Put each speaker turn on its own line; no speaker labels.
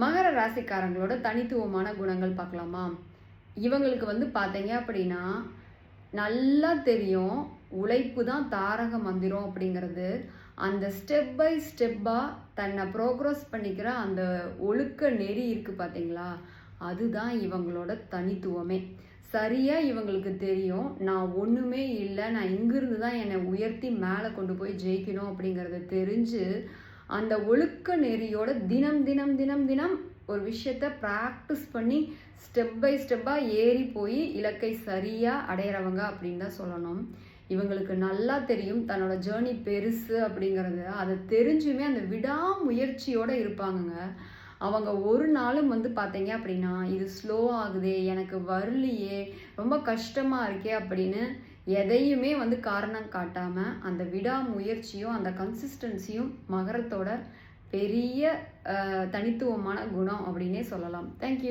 மகர ராசிக்காரங்களோட தனித்துவமான குணங்கள் பார்க்கலாமா? இவங்களுக்கு வந்து பார்த்தீங்க அப்படின்னா நல்லா தெரியும் உழைப்பு தான் தாரக மந்திரம் அப்படிங்கிறது. அந்த ஸ்டெப் பை ஸ்டெப்பாக தன்னை ப்ரோக்ரஸ் பண்ணிக்கிற அந்த ஒழுக்க நெறி இருக்குது பார்த்தீங்களா அதுதான் இவங்களோட தனித்துவமே. சரியாக இவங்களுக்கு தெரியும் நான் ஒன்றுமே இல்லை நான் இங்கிருந்து தான் என்னை உயர்த்தி மேலே கொண்டு போய் ஜெயிக்கணும் அப்படிங்கிறத தெரிஞ்சு அந்த ஒழுக்க நெறியோட தினம் தினம் தினம் தினம் ஒரு விஷயத்த ப்ராக்டிஸ் பண்ணி ஸ்டெப் பை ஸ்டெப்பாக ஏறி போய் இலக்கை சரியாக அடையிறவங்க அப்படின்னு தான் சொல்லணும். இவங்களுக்கு நல்லா தெரியும் தன்னோட ஜேர்னி பெருசு அப்படிங்கிறது. அதை தெரிஞ்சுமே அந்த விடாமுயற்சியோடு இருப்பாங்கங்க. அவங்க ஒரு நாளும் வந்து பார்த்தீங்க அப்படின்னா இது ஸ்லோ ஆகுதே எனக்கு வரலையே ரொம்ப கஷ்டமாக இருக்கே அப்படின்னு எதையுமே வந்து காரணம் காட்டாமல் அந்த விடாமுயற்சியும் அந்த கன்சிஸ்டன்சியும் மகரத்தோட பெரிய தனித்துவமான குணம் அப்படின்னே சொல்லலாம். தேங்க்யூ